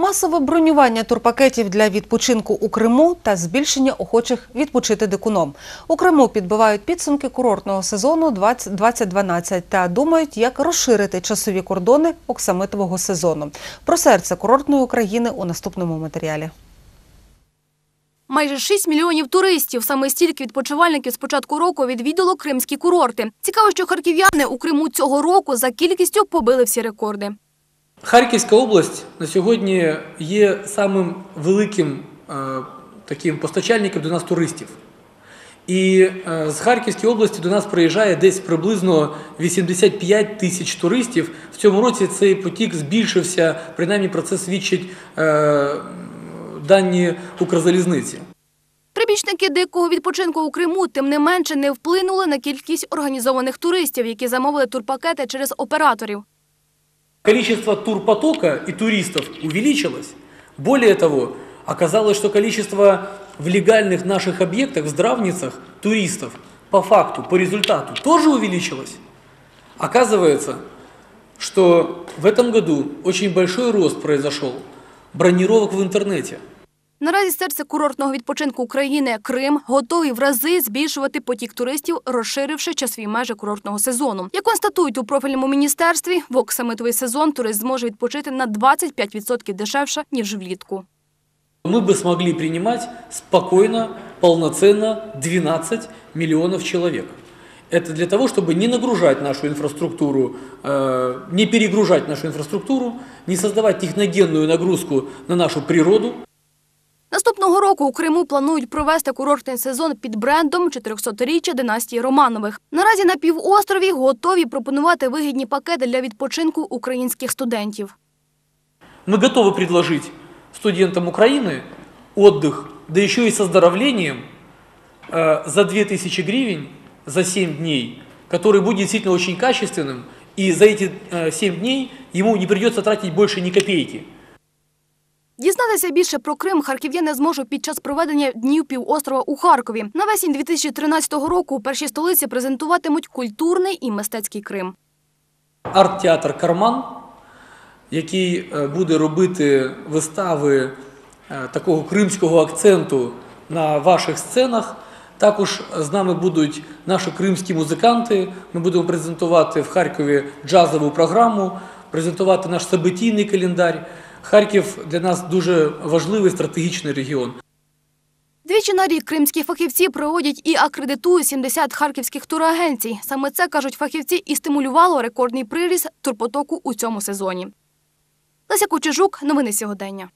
Масове бронювання турпакетів для відпочинку у Криму та збільшення охочих відпочити дикуном. У Криму підбивають підсумки курортного сезону 20 2012 та думають, як розширити часові кордони оксамитового сезону. Про серце курортної України у наступному матеріалі. Майже 6 мільйонів туристів. Саме стільки відпочивальників з початку року відвідало кримські курорти. Цікаво, що харків'яни у Криму цього року за кількістю побили всі рекорди. Харківська область на сьогодні є самим великим е, таким постачальником до нас туристів. І е, з Харківської області до нас приїжджає десь приблизно 85 тисяч туристів. В цьому році цей потік збільшився, принаймні про це свідчать е, дані Укрзалізниці. Прибічники дикого відпочинку у Криму тим не менше не вплинули на кількість організованих туристів, які замовили турпакети через операторів. Количество турпотока и туристов увеличилось. Более того, оказалось, что количество в легальных наших объектах, в здравницах, туристов по факту, по результату тоже увеличилось. Оказывается, что в этом году очень большой рост произошел бронировок в интернете. Наразі серце курортного відпочинку України Крим готові в рази збільшувати потік туристів, розширивши часові межі курортного сезону. Як констатують у профільному міністерстві, в оксамитовий сезон турист зможе відпочити на 25% дешевше ніж влітку. Мы бы смогли принимать спокойно, полноценно 12 миллионов человек. Это для того, чтобы не нагружать нашу инфраструктуру, э, не перегружать нашу инфраструктуру, не создавать техногенную нагрузку на нашу природу. Наступного року у Криму планують провести курортний сезон під брендом 400-річчя династії Романових. Наразі на півострові готові пропонувати вигідні пакети для відпочинку українських студентів. Мы готовы предложить студентам Украины отдых, да еще и с оздоровлением э, за 2000 гривен за 7 дней, который будет действительно очень качественным, и за эти э, 7 дней ему не придется тратить больше ни копейки. Дізнатися більше про Крим харків'яни зможуть під час проведення днів півострова у Харкові. Навесень 2013 року у першій столиці презентуватимуть культурний і мистецький Крим. Арт-театр Карман, який е, буде робити вистави е, такого кримського акценту на ваших сценах. Також з нами будуть наші кримські музиканти. Ми будемо презентувати в Харкові джазову програму, презентувати наш событійний календар. Харків для нас дуже важливий стратегічний регіон. Двічі на рік кримські фахівці проводять і акредитують 70 харківських турагенцій. Саме це, кажуть фахівці, і стимулювало рекордний приріст турпотоку у цьому сезоні. Леся Кучежук, новини сьогодення.